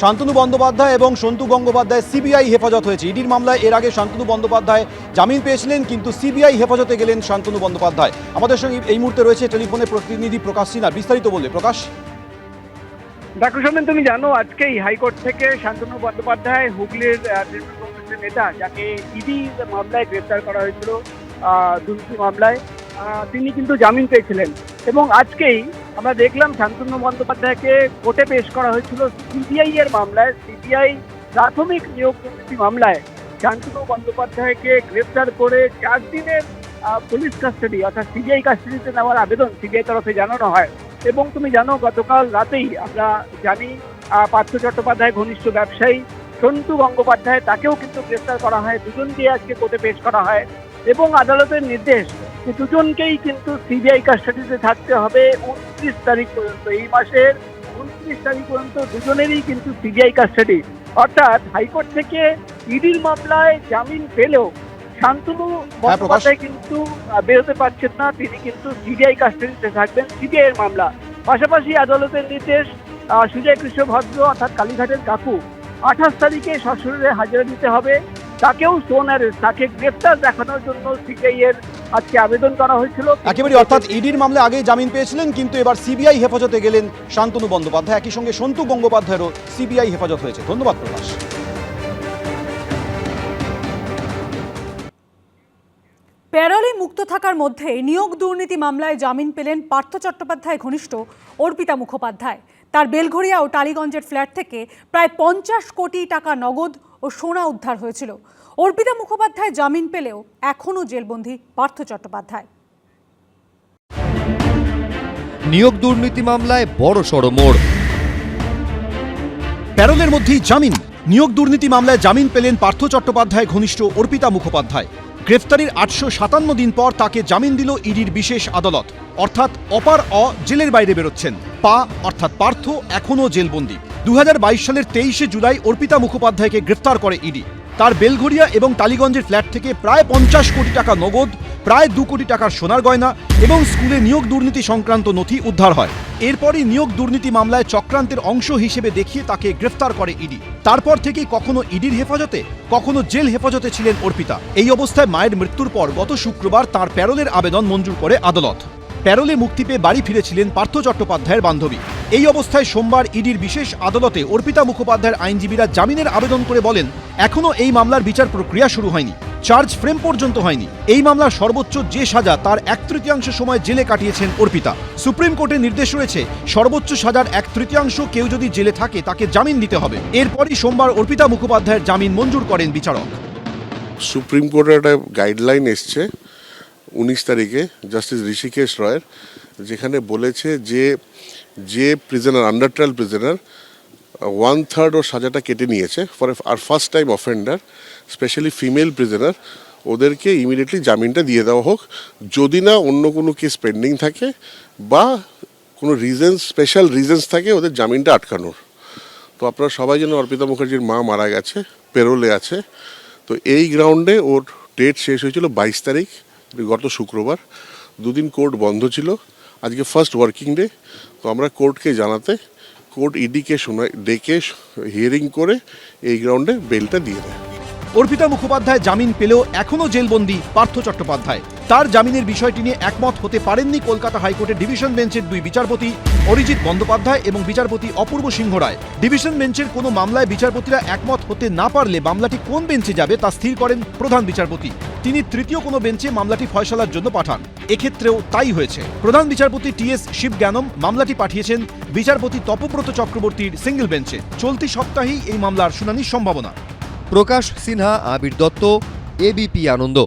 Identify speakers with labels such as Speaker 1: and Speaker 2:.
Speaker 1: শান্তনু বন্দ্যোপাধ্যায় এবং সন্তু গঙ্গোপাধ্যায় সিবিআই হেফাজত হয়েছে। ইডির মামলায় এর আগে শান্তনু বন্দ্যোপাধ্যায় জামিন পেয়েছিলেন, কিন্তু সিবিআই হেফাজতে গেলেন শান্তনু বন্দ্যোপাধ্যায়। আমাদের সঙ্গে এই মুহূর্তে রয়েছে টেলিফোনে প্রতিনিধি প্রকাশ সিনহা। বিস্তারিত বলবে, প্রকাশ।
Speaker 2: দেখো সোমেন, তুমি জানো আজকেই হাইকোর্ট থেকে শান্তনু বন্দ্যোপাধ্যায় হুগলির নেতা, যাকে ইডি মামলায় গ্রেফতার করা হয়েছিল দুর্নীতি মামলায় তিনি কিন্তু জামিন পেয়েছিলেন। এবং আজকেই আমরা দেখলাম শান্তনু বন্দ্যোপাধ্যায়কে কোর্টে পেশ করা হয়েছিল সিবিআই এর মামলায়। সিবিআই প্রাথমিক নিয়োগ দুর্নীতি মামলায় শান্তনু বন্দ্যোপাধ্যায়কে গ্রেফতার করে চার দিনের পুলিশ কাস্টাডি অর্থাৎ সিবিআই কাস্টাডিতে নেওয়ার আবেদন সিবিআই তরফে জানানো হয়। এবং তুমি জানো, গতকাল রাতেই আমরা জানি পার্থ চট্টোপাধ্যায় ঘনিষ্ঠ ব্যবসায়ী সন্তু গঙ্গোপাধ্যায়, তাকেও কিন্তু গ্রেফতার করা হয়। দুজনকে আজকে কোর্টে পেশ করা হয়। এবং আদালতের নির্দেশ দুজনকেই কিন্তু সিবিআই কাস্টাডিতে থাকতে হবে উনত্রিশ তারিখ পর্যন্ত। এই মাসের উনত্রিশ তারিখ পর্যন্ত দুজনেরই কিন্তু সিবিআই কাস্টাডি অর্থাৎ হাইকোর্ট থেকে ইডির মামলায় জামিন পেলেও শান্তনু বন্দ্যোপাধ্যায় কিন্তু বেরোতে পারছেন না। তিনি কিন্তু সিবিআই কাস্টাডিতে থাকবেন সিবিআই এর মামলা। পাশাপাশি আদালতের নির্দেশ সুজয় কৃষ্ণ ভদ্র অর্থাৎ কালীঘাটের কাকু আঠাশ তারিখে সশরীরে হাজিরা দিতে হবে। তাকেও সোন অ্যারেস্ট তাকে গ্রেফতার দেখানোর জন্য সিবিআই এর আজকে আবেদন করা হয়েছিল।
Speaker 1: একেবারে অর্থাৎ ইডির মামলায় আগেই জামিন পেয়েছিলেন কিন্তু এবার সিবিআই হেফাজতে গেলেন শান্তনু বন্দ্যোপাধ্যায়। একই সঙ্গে সন্তু গঙ্গোপাধ্যায়েরও সিবিআই হেফাজত হয়েছে। ধন্যবাদ প্রকাশ
Speaker 3: প্যারোলে মুক্ত থাকার মধ্যে নিয়োগ দুর্নীতি মামলায় জামিন পেলেন পার্থ চট্টোপাধ্যায় ঘনিষ্ঠ অর্পিতা মুখোপাধ্যায়। তার বেলঘরিয়া ও টালিগঞ্জের ফ্ল্যাট থেকে প্রায় পঞ্চাশ কোটি টাকা নগদ ও সোনা উদ্ধার হয়েছিল। অর্পিতা মুখোপাধ্যায় জামিন পেলেও এখনও জেলবন্দি পার্থ চট্টোপাধ্যায়।
Speaker 4: নিয়োগ দুর্নীতি মামলায় বড় সড় মোড়।
Speaker 1: প্যারোলের মধ্যেই জামিন। নিয়োগ দুর্নীতি মামলায় জামিন পেলেন পার্থ চট্টোপাধ্যায় ঘনিষ্ঠ অর্পিতা মুখোপাধ্যায়। গ্রেফতারির আটশো সাতান্ন দিন পর তাকে জামিন দিল ইডির বিশেষ আদালত। অর্থাৎ অপার অ জেলের বাইরে বেরোচ্ছেন। পা, অর্থাৎ পার্থ, এখনও জেলবন্দি। দু হাজার বাইশ সালের তেইশে জুলাই অর্পিতা মুখোপাধ্যায়কে গ্রেফতার করে ইডি। তার বেলঘরিয়া এবং টালিগঞ্জের ফ্ল্যাট থেকে প্রায় পঞ্চাশ কোটি টাকা নগদ, প্রায় দু কোটি টাকার সোনার গয়না এবং স্কুলে নিয়োগ দুর্নীতি সংক্রান্ত নথি উদ্ধার হয়। এরপরই নিয়োগ দুর্নীতি মামলায় চক্রান্তের অংশ হিসেবে দেখিয়ে তাকে গ্রেফতার করে ইডি। তারপর থেকেই কখনো ইডির হেফাজতে, কখনো জেল হেফাজতে ছিলেন অর্পিতা। এই অবস্থায় মায়ের মৃত্যুর পর গত শুক্রবার তার প্যারোলের আবেদন মঞ্জুর করে আদালত। প্যারোলে মুক্তি পেয়ে বাড়ি ফিরেছিলেন পার্থ চট্টোপাধ্যায়ের বান্ধবী। এই অবস্থায় সোমবার ইডির বিশেষ আদালতে অর্পিতা মুখোপাধ্যায়ের আইনজীবীরা জামিনের আবেদন করে বলেন এখনও এই মামলার বিচার প্রক্রিয়া শুরু হয়নি। চার্জ ফ্রেম পর্যন্ত হয়নি। এই মামলার সর্বোচ্চ যে সাজা তার এক তৃতীয়াংশ সময় জেলে কাটিয়েছেন অর্পিতা। সুপ্রিম কোর্টের নির্দেশ রয়েছে, সর্বোচ্চ সাজার এক তৃতীয়াংশ কেউ যদি জেলে থাকে তাকে জামিন দিতে হবে। এরপরই সোমবার অর্পিতা মুখোপাধ্যায়ের জামিন মঞ্জুর করেন বিচারক।
Speaker 5: সুপ্রিম কোর্টের একটা গাইডলাইন এসছে উনিশ তারিখে, জাস্টিস ঋষিকেশ রয়ের, যেখানে বলেছে যে যে prisoner under trial prisoner one third ওর সাজাটা কেটে নিয়েছে for R first time offender specially female prisoner ওদেরকে ইমিডিয়েটলি জামিনটা দিয়ে দেওয়া হোক। যদি না অন্য কোনো কেস পেন্ডিং থাকে বা কোনো রিজনস স্পেশাল রিজনস থাকে, ওদের জামিনটা আটকানোর। তো আপনারা সবাই যেন অর্পিতা মুখার্জির মা মারা গেছে, পেরোলে আছে। তো এই গ্রাউন্ডে ওর ডেট শেষ হয়েছিল বাইশ তারিখ, গত শুক্রবার। দুদিন কোর্ট বন্ধ ছিল। আজকে ফার্স্ট ওয়ার্কিং ডে তো আমরা কোর্টকে জানাতে কোর্ট ইডিকে শোনায়, ডেকে হিয়ারিং করে এই গ্রাউন্ডে বেলটা দিয়ে দেয়।
Speaker 1: অর্পিতা মুখোপাধ্যায় জামিন পেলেও এখনও জেলবন্দি পার্থ চট্টোপাধ্যায়। তার জামিনের বিষয়টি নিয়ে একমত হতে পারেননি কলকাতা হাইকোর্টের ডিভিশন বেঞ্চের দুই বিচারপতি অরিজিৎ বন্দ্যোপাধ্যায় এবং বিচারপতি অপূর্ব সিংহ রায়। ডিভিশন বেঞ্চের কোনো মামলায় বিচারপতিরা একমত হতে না পারলে মামলাটি কোন বেঞ্চে যাবে তা স্থির করেন প্রধান বিচারপতি। তিনি তৃতীয় কোনো বেঞ্চে মামলাটি ফয়সলার জন্য পাঠান। এক্ষেত্রেও তাই হয়েছে। প্রধান বিচারপতি টি এস শিবজ্ঞানম মামলাটি পাঠিয়েছেন বিচারপতি তপব্রত চক্রবর্তীর সিঙ্গেল বেঞ্চে। চলতি সপ্তাহেই এই মামলার শুনানির সম্ভাবনা।
Speaker 4: প্রকাশ সিনহা, আবির দত্ত এবিপি আনন্দ।